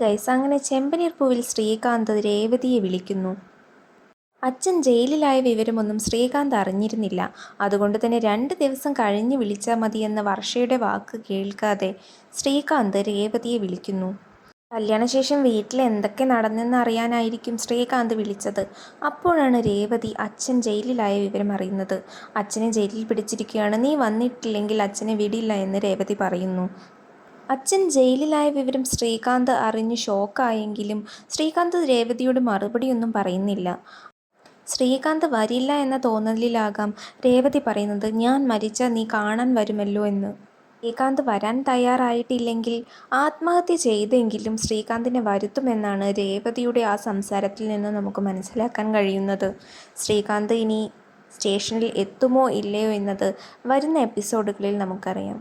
Guys അങ്ങനെ ചെമ്പനീർ പൂവിൽ ശ്രീകാന്ത് രേവതിയെ വിളിക്കുന്നു. അച്ഛൻ ജയിലിലായ വിവരമൊന്നും ശ്രീകാന്ത് അറിഞ്ഞിരുന്നില്ല. അതുകൊണ്ട് തന്നെ രണ്ട് ദിവസം കഴിഞ്ഞ് വിളിച്ചാൽ മതിയെന്ന വർഷയുടെ വാക്ക് കേൾക്കാതെ ശ്രീകാന്ത് രേവതിയെ വിളിക്കുന്നു. കല്യാണശേഷം വീട്ടിൽ എന്തൊക്കെ നടന്നെന്ന് അറിയാനായിരിക്കും ശ്രീകാന്ത് വിളിച്ചത്. അപ്പോഴാണ് രേവതി അച്ഛൻ ജയിലിലായ വിവരം അറിയുന്നത്. അച്ഛനെ ജയിലിൽ പിടിച്ചിരിക്കുകയാണ്. നീ വന്നിട്ടില്ലെങ്കിൽ അച്ഛനെ വിടില്ല എന്ന് രേവതി പറയുന്നു. അച്ഛൻ ജയിലിലായ വിവരം ശ്രീകാന്ത് അറിഞ്ഞ് ഷോക്കായെങ്കിലും ശ്രീകാന്ത് രേവതിയോട് മറുപടിയൊന്നും പറയുന്നില്ല. ശ്രീകാന്ത് വരില്ല എന്ന തോന്നലിലാകാം രേവതി പറയുന്നത് ഞാൻ മരിച്ച നീ കാണാൻ വരുമല്ലോ എന്ന്. ശ്രീകാന്ത് വരാൻ തയ്യാറായിട്ടില്ലെങ്കിൽ ആത്മഹത്യ ചെയ്തെങ്കിലും ശ്രീകാന്തിനെ വരുത്തുമെന്നാണ് രേവതിയുടെ ആ സംസാരത്തിൽ നിന്ന് നമുക്ക് മനസ്സിലാക്കാൻ കഴിയുന്നത്. ശ്രീകാന്ത് ഇനി സ്റ്റേഷനിൽ എത്തുമോ ഇല്ലയോ എന്നത് വരുന്ന എപ്പിസോഡുകളിൽ നമുക്കറിയാം.